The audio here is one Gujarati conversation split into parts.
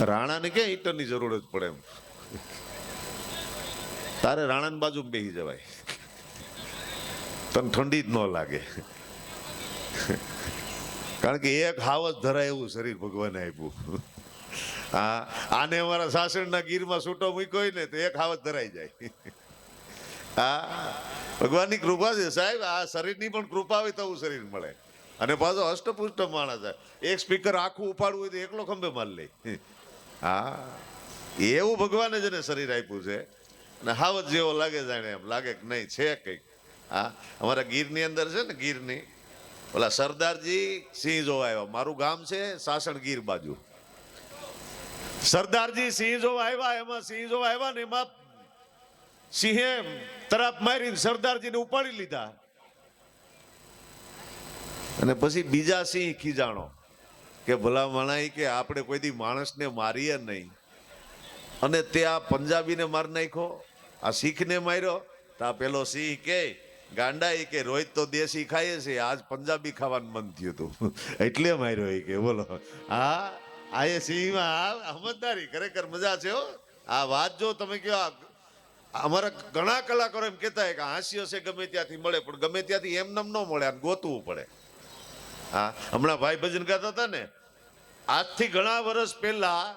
રાણાને ક્યાં હીટરની જરૂર જ પડે એમ? તારે રાણાની બાજુ બેસી જવાય. તને ઠંડી જ ન લાગે. કારણ કે એક હાવસ ધરાય એવું શરીર ભગવાને આપ્યું. હા આને અમારા સાસણના ગીરમાં છૂટો મૂક્યો હોય ને, તો એક હાવસ ધરાઈ જાય. હા ભગવાનની કૃપા છે. સાહેબ, આ શરીરની પણ કૃપા હોય તો શરીર મળે. અને પાછો અષ્ટપુષ્ટ માણસ એક સ્પીકર આખું ઉપાડવું હોય તો એકલો ખંભે માર લે. હા. એવું ભગવાને જેને શરીર આપ્યું છે. ને હાવત જેવો લાગે જાણે એમ. લાગે કે નહીં, છે કંઈક. હા, અમારા ગીરની અંદર છે ને ગીરની. ઓલા સરદારજી સિંહ જોવા આવ્યા. મારું ગામ છે સાસણ ગીર બાજુ. સરદારજી સિંહ જોવા આવ્યા, એમાં સિંહ જોવા આવ્યા ને એમાં સિંહે તરાપ મારીને સરદારજીને ઉપાડી લીધા. અને પછી બીજા સિંહ ખીજાણો. કે ભલા મણાઈ કે આપણે કોઈ દી માણસને મારીએ નહીં. અને તે આ પંજાબીને માર નાખ્યો. આ શીખને માર્યો. તો આ પેલો સિંહ કે ગાંડા એ કે રોહિત તો દેશી ખાઈએ છે, આજ પંજાબી ખાવાનું મન થયું હતું. એટલે માર્યો એ કે, બોલો. હા, આ એ સિંહમાં આ સમજદારી, ખરેખર મજા છે હો. આ વાત જો તમે આ અમારા ઘણા કલાકારો એમ કહેતા હોય કે હાસ્ય છે ગમે ત્યાંથી મળે, પણ ગમે ત્યાંથી એમ નમ ન મળે ગોતવું પડે. હા? હમણાં ભાઈ ભજન ગાતા હતા ને, આજથી ઘણા વર્ષ પહેલા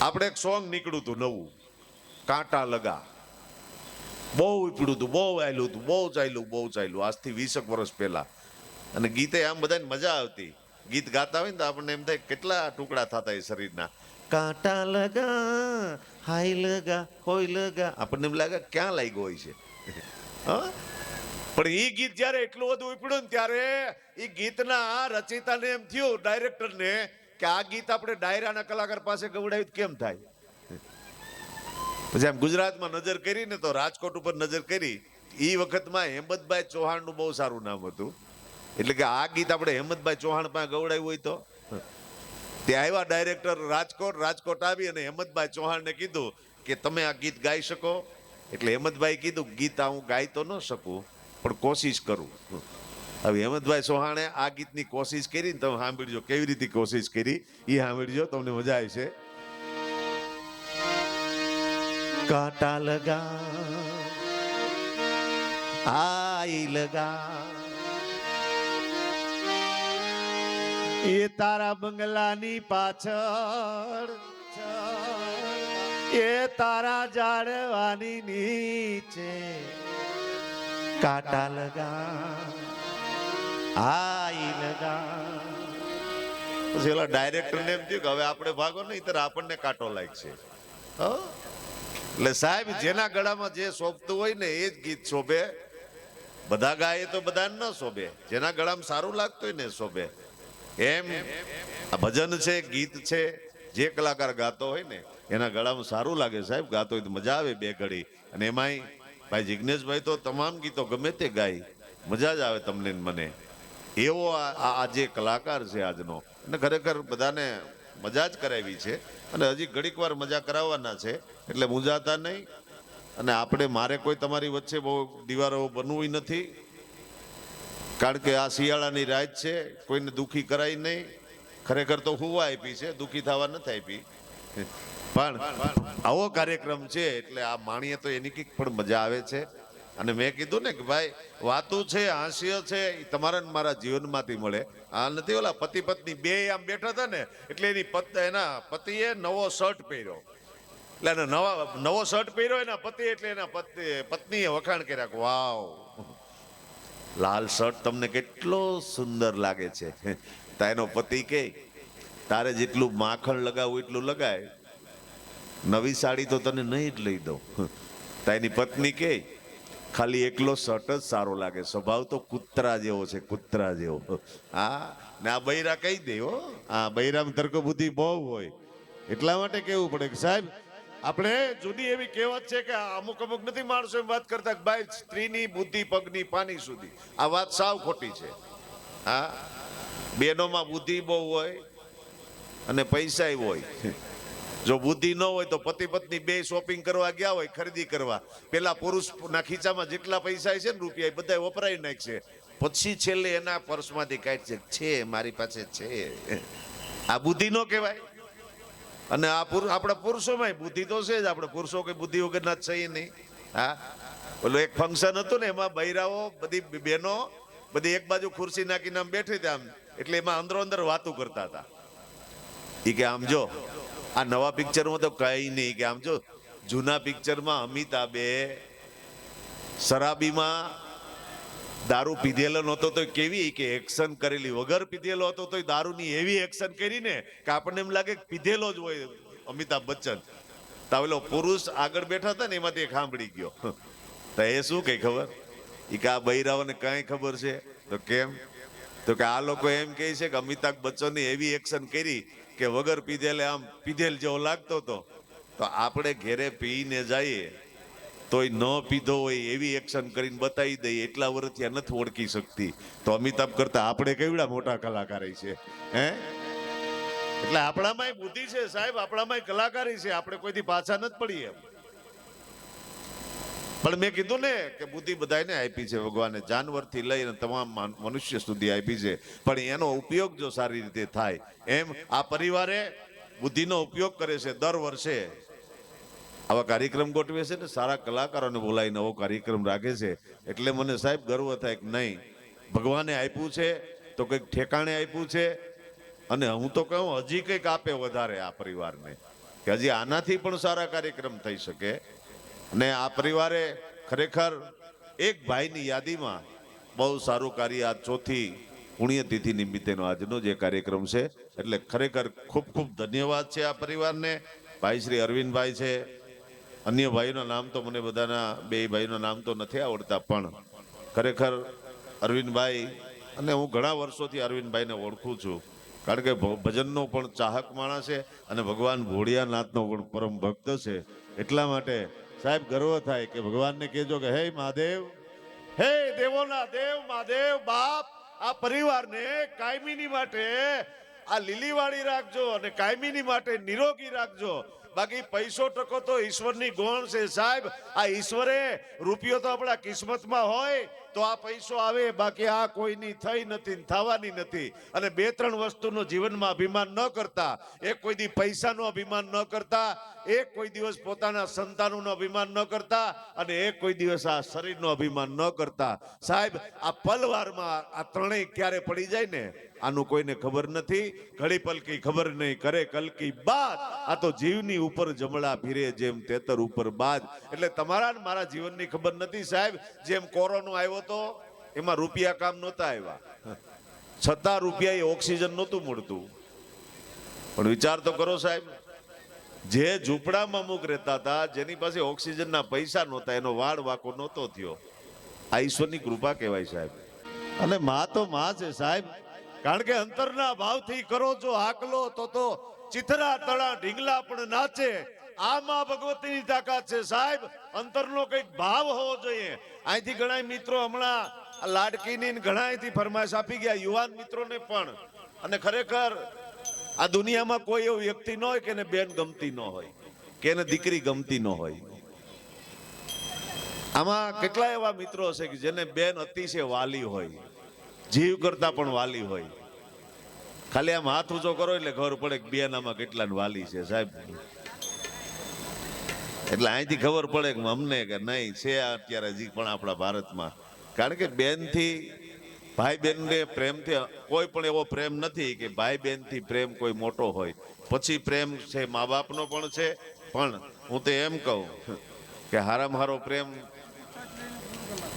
આપણે એક સોંગ નીકળ્યું હતું નવું. કાંટા લગા. બહુ ઉપડ્યું હતું, બહુ આયલું હતું, બહુ ચાલ્યું બહુ ચાલ્યું આજથી વીસક વર્ષ પહેલા. અને ગીતે આમ બધાને મજા આવતી. ગીત ગાતા હોય ને તો આપણને એમ થાય કેટલા ટુકડા થતા એ શરીરના. કાંટા લગા, હાય લગા, હોય લગા. આપણને એમ લાગે ક્યાં લાગ્યો હોય છે. હા? પણ એ ગીત જ્યારે એટલું બધું ઉપડ્યું ત્યારે એ ગીતના રચયિતાને એમ થયું, ડાયરેક્ટરને, કે આ ગીત આપણે ડાયરાના કલાકાર પાસે ગવડાવ્યું કેમ થાય? પછી આમ ગુજરાતમાં નજર કરી ને તો રાજકોટ ઉપર નજર કરી એ વખતમાં હેમંતભાઈ ચૌહાણનું બહુ સારું નામ હતું. એટલે કે આ ગીત આપણે હેમંતભાઈ ચૌહાણ પાસે ગવડાવ્યું હોય તો. ત્યાં આવ્યા ડાયરેક્ટર રાજકોટ રાજકોટ આવી અને હેમંતભાઈ ચૌહાણને કીધું કે તમે આ ગીત ગાઈ શકો. એટલે હેમંતભાઈ કીધું, ગીત હું ગાઈ તો ન શકું. પણ કોશિશ કરું. હવે હેમંતભાઈ સોહાણે આ ગીતની કોશિશ કરી ને તમે સાંભળજો કેવી રીતે કોશિશ કરી, એ સાંભળજો, તમને મજા આવશે. કાંટા લગા, આઈ લગા. એ તારા બંગલાની પાછળ, એ તારા જાડવાની નીચે કાંટા લગા આઈ લગા પછી ઓલા ડાયરેક્ટરને એમ થયું કે હવે આપણે ભાગો નહીં, ત્યારે આપણને કાંટો લાગશે. એટલે સાહેબ, જેના ગળામાં જે શોભતું હોય ને, એ જ ગીત શોભે. બધા ગાય તો બધાને ન શોભે. જેના ગળામાં સારું લાગતું હોય ને શોભે. એમ આ ભજન છે, ગીત છે, જે કલાકાર ગાતો હોય ને, એના ગળામાં સારું લાગે સાહેબ, ગાતો હોય તો મજા આવે બે ઘડી. અને એમાંય ભાઈ જિજ્ઞેશભાઈ તો તમામ ગીતો ગમે તે ગાય. મજા જ આવે તમને મને. એવો આ જે કલાકાર છે આજનો. અને ખરેખર બધાને મજા જ કરાવી છે. અને હજી ઘડીક વાર મજા કરાવવાના છે. એટલે મૂંઝાતા નહીં. અને આપણે મારે કોઈ તમારી વચ્ચે બહુ દીવારો બનવું નથી. કારણ કે આ શિયાળાની રાત છે. કોઈને દુખી કરાય નહીં. ખરેખર તો હુવા આપી છે. દુખી થવા નથી આપી. પણ આવો કાર્યક્રમ છે એટલે આ માણીએ તો એની કંઈક પણ મજા આવે છે. અને મેં કીધું ને કે ભાઈ, વાતું છે, હાસ્ય છે એ તમારા મારા જીવનમાંથી મળે. આ નથી ઓલા પતિ પત્ની બે આમ બેઠા હતા ને, એટલે એની પત, એના પતિએ નવો શર્ટ પહેર્યો. એટલે એને નવા, નવો શર્ટ પહેર્યો, એના પતિ એટલે એના પત્ની પત્નીએ વખાણ કર્યા કે, વાવ, લાલ શર્ટ તમને કેટલો સુંદર લાગે છે. તા એનો પતિ કે તારે જેટલું માખણ લગાવવું એટલું લગાય. નવી સાડી તો તને નહીં જ લઈ દઉં. તા એની પત્ની કે, ખાલી એકલો શર્ટ જ સારો લાગે. સ્વભાવ તો કૂતરા જેવો છે, કૂતરા જેવો. હા. ને આ બૈરા કહી દે, હો. હા બૈરામ તર્ક બુદ્ધિ બહુ હોય. એટલા માટે કેવું પડે કે સાહેબ, આપણે જુદી એવી કહેવત છે કે અમુક અમુક નથી માણસો એમ વાત કરતા ભાઈ, સ્ત્રીની બુદ્ધિ પગની પાની સુધી. આ વાત સાવ ખોટી છે. હા? બેનોમાં બુદ્ધિ બહુ હોય અને પૈસા હોય. જો બુદ્ધિ ન હોય તો પતિ પત્ની બે શોપિંગ કરવા ગયા હોય, ખરીદી કરવા. પેલા પુરુષના ખીચામાં જેટલા પૈસા છે ને રૂપિયા, એ બધા વપરાઈ નાખશે. પછી છેલ્લે એના પર્સમાંથી કાઢશે. છે, મારી પાસે છે. આ બુદ્ધિ નો કહેવાય. અને આ પુરુષ આપણા પુરુષોમાં બુદ્ધિ તો છે જ. આપણે પુરુષો કઈ બુદ્ધિ વગરના છીએ નહીં. હા? ઓલું એક ફંક્શન હતું ને, એમાં બૈરાઓ, બધી બહેનો બધી એક બાજુ ખુરશી નાખીને આમ બેઠી હતી આમ. એટલે એમાં અંદરો અંદર વાતો કરતા હતા. કે આમ જો, આ નવા પિક્ચરમાં તો કઈ નહીં કે આમ જો, જૂના પિક્ચરમાં અમિતાબે શરાબીમાં દારૂ પીધેલો નહોતો તો કેવી કે એક્શન કરેલી? વગર પીધેલો હતો તો દારૂની એવી એક્શન કરીને કે આપણને એમ લાગે પીધેલો જ હોય અમિતાભ બચ્ચન. તો ઓલો પુરુષ આગળ બેઠા હતા ને, એમાંથી સાંભળી ગયો. તો એ શું કઈ ખબર? ઈ કે આ બૈરાઓને કાંઈ ખબર છે? તો કેમ? તો કે આ લોકો એમ કહે છે કે અમિતાભ બચ્ચનની એવી એક્શન કરી કે વગર પીધેલે આમ પીધેલ જેવો લાગતો હતો તો આપણે ઘેરે પીને જઈએ, તોય ન પીધો હોય એવી એક્શન કરીને બતાવી દઈએ, એટલા વર્ષથી નથી ઓળખી શકતી. તો અમિતાભ કરતા આપણે કેવડા મોટા કલાકાર છે, હે? એટલે આપણામાં બુદ્ધિ છે સાહેબ આપણામાં કલાકારી છે, આપણે કોઈથી પાછા નથી પડીએ પણ મેં કીધું ને કે બુદ્ધિ બધાને આપી છે, ભગવાને જાનવરથી લઈને તમામ મનુષ્ય સુધી આપી છે. પણ એનો ઉપયોગ જો સારી રીતે થાય, એમ આ પરિવારે બુદ્ધિનો ઉપયોગ કરે છે દર વર્ષે. આવા કાર્યક્રમ ગોઠવે છે ને, સારા કલાકારોને બોલાવી નવો કાર્યક્રમ રાખે છે. એટલે મને સાહેબ ગર્વ થાય કે નહીં, ભગવાને આપ્યું છે, તો કંઈક ઠેકાણે આપ્યું છે. અને હું તો કહું, હજી કંઈક આપે વધારે આ પરિવારને, કે હજી આનાથી પણ સારા કાર્યક્રમ થઈ શકે. અને આ પરિવારે ખરેખર એક ભાઈની યાદીમાં બહુ સારું કાર્ય આ ચોથી પુણ્યતિથિ નિમિત્તેનો આજનો જે કાર્યક્રમ છે. એટલે ખરેખર ખૂબ ખૂબ ધન્યવાદ છે આ પરિવારને. ભાઈ શ્રી અરવિંદભાઈ છે. અન્ય ભાઈઓના નામ તો મને બધાના બે ભાઈઓના નામ તો નથી આવડતા, પણ ખરેખર અરવિંદભાઈ અને હું ઘણા વર્ષોથી અરવિંદભાઈને ઓળખું છું. કારણ કે ભજનનો પણ ચાહક માણસ છે અને ભગવાન ભોળિયાનાથનો પણ પરમ ભક્ત છે. એટલા માટે સાહેબ, ગર્વ થાય કે ભગવાનને કહેજો કે, હે મહાદેવ, હે દેવોના દેવ, મહાદેવ, બાપ, આ પરિવારને કાયમીની માટે આ લીલીવાળી રાખજો અને કાયમીની માટે નિરોગી રાખજો. બાકી પૈસો ટકો તો ઈશ્વરની ગોણ છે. સાહેબ, આ ઈશ્વરે રૂપિયો તો આપણા કિસ્મતમાં હોય તો આ પૈસો આવે, બાકી આ કોઈની થઈ નથી થવાની નથી. અને બે ત્રણ વસ્તુનો જીવનમાં અભિમાન ન કરતા, એક કોઈ દી પૈસાનો અભિમાન ન કરતા, એક કોઈ દિવસ પોતાના સંતાનોનો અભિમાન ન કરતા, અને એક કોઈ દિવસ આ શરીરનો અભિમાન ન કરતા. સાહેબ, આ પલવારમાં આ ત્રણેય ક્યારે પડી જાય ને, આનું કોઈને ખબર નથી. ઘડી પલકી ખબર નહીં કરે કલકી બાદ આ તો જીવની ઉપર જમણા ફીરે જેમ તેતર ઉપર બાદ. એટલે તમારા મારા જીવનની ખબર નથી સાહેબ, જેમ કોરોનો આવ્યો તો એમાં રૂપિયા કામ નહોતા આવ્યા. છતાં રૂપિયા એ ઓક્સિજન નહોતું મળતું. પણ વિચાર તો કરો સાહેબ, જે ઝૂંપડામાં અમુક રહેતા હતા, જેની પાસે ઓક્સિજનના પૈસા નહોતા, એનો વાળ વાકો નહોતો થયો. આ ઈશ્વરની કૃપા કહેવાય સાહેબ. અને માં તો માં છે સાહેબ. કારણ કે અંતરના ભાવથી કરો જો હાકલો તો તો ચિથરા, તળા, ઢીંગલા પણ નાચે. આ માં ભગવતીની તાકાત છે. સાહેબ, અંતરનો કંઈક ભાવ હોવો જોઈએ. અહીંથી ઘણા મિત્રો હમણાં લાડકીની ઘણાથી ફરમાઈશ આપી ગયા, યુવાન મિત્રોને પણ. અને ખરેખર આ દુનિયામાં કોઈ એવો વ્યક્તિ ન હોય કે એને બેન ગમતી ન હોય, કે એને દીકરી ગમતી ન હોય. આમાં કેટલા એવા મિત્રો હશે કે જેને બેન અતિશય વાલી હોય, જીવ કરતા પણ વાલી હોય. ખાલી આમ હાથ ઊંચો કરો એટલે ખબર પડે કે બેનામાં કેટલા વાલી છે, સાહેબ. એટલે અહીંથી ખબર પડે કે અમને કે નહીં, છે અત્યારે હજી પણ આપણા ભારતમાં. કારણ કે બેનથી ભાઈ બહેનને પ્રેમથી, કોઈ પણ એવો પ્રેમ નથી કે ભાઈ બહેનથી પ્રેમ કોઈ મોટો હોય. પછી પ્રેમ છે મા બાપનો પણ છે, પણ હું તો એમ કહું કે હારામાં હારો પ્રેમ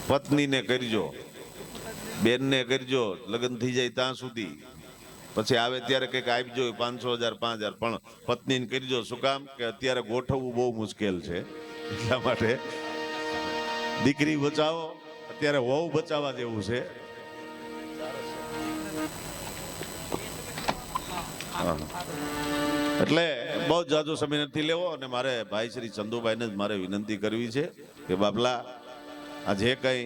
પત્નીને કરજો, બેનને કરજો, લગ્ન થઈ જાય ત્યાં સુધી. પછી આવે ત્યારે કંઈક આપજો પાંચસો હજાર, પાંચ હજાર. પણ પત્નીને કરજો શું કામ? કે અત્યારે ગોઠવવું બહુ મુશ્કેલ છે. એટલા માટે દીકરી બચાવો. અત્યારે વહુ બચાવવા જેવું છે. એટલે બહુ જાજો સમય નથી લેવો અને મારે ભાઈ શ્રી ચંદુભાઈને જ મારે વિનંતી કરવી છે કે બાપલા આ જે કંઈ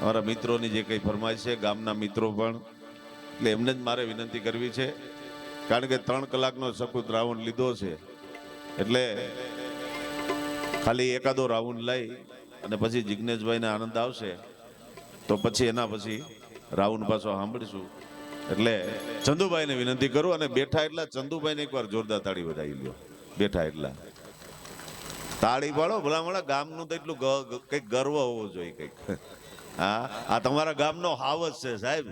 અમારા મિત્રોની જે કંઈ ફરમાય છે, ગામના મિત્રો પણ એટલે એમને જ મારે વિનંતી કરવી છે. કારણ કે ત્રણ કલાકનો સખુત રાઉન્ડ લીધો છે. એટલે ખાલી એકાદો રાઉન્ડ લઈ અને પછી જિજ્ઞેશભાઈને આનંદ આવશે. તો પછી એના પછી રાઉન્ડ પાછો સાંભળીશું. એટલે ચંદુભાઈને વિનંતી કરું અને બેઠા એટલા ચંદુભાઈને એકવાર જોરદાર તાળી વધાવી લ્યો. બેઠા એટલા. તાળી પાડો ભલા મળે ગામનું તો એટલું કંઈક ગર્વ હોવો જોઈએ કંઈક. હા, આ તમારા ગામનો હાવજ છે સાહેબ.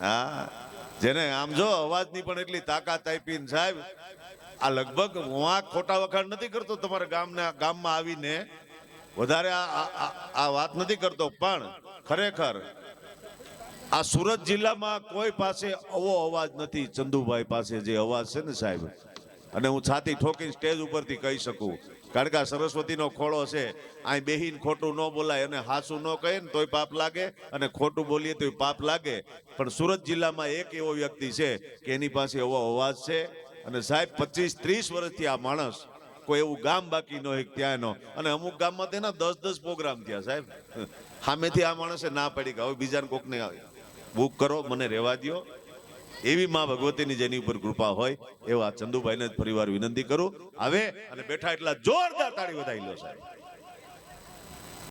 હા. જેને આમ જો અવાજની પણ એટલી તાકાત આપી સાહેબ, આ લગભગ હું આ ખોટા વખાણ નથી કરતો તમારા ગામના, ગામમાં આવીને. વધારે આ વાત નથી કરતો, પણ ખરેખર આ સુરત જિલ્લામાં કોઈ પાસે આવો અવાજ નથી ચંદુભાઈ પાસે જે અવાજ છે ને સાહેબ. અને હું છાતી ઠોકીને સ્ટેજ ઉપરથી કહી શકું. કારણ કે આ સરસ્વતીનો ખોળો છે અહીં બેહીન ખોટું ન બોલાય અને હાસું ન કહે ને તોય પાપ લાગે અને ખોટું બોલીએ તોય પાપ લાગે. પણ સુરત જિલ્લામાં એક એવો વ્યક્તિ છે કે એની પાસે એવો અવાજ છે અને સાહેબ પચીસ ત્રીસ વર્ષથી આ માણસ કોઈ એવું ગામ બાકી ન હોય ત્યાંનો. અને અમુક ગામમાં તેના દસ દસ પ્રોગ્રામ થયા સાહેબ. સામેથી આ માણસે ના પડી ગયા હવે બીજાને કોકને બુક કરો, મને રહેવા દ્યો. એવી માં ભગવતીની જેની ઉપર કૃપા હોય, એવા ચંદુભાઈને જ ફરીવાર વિનંતી કરું. હવે, અને બેઠા એટલા જોરદાર તાળી વધારી લો સાહેબ.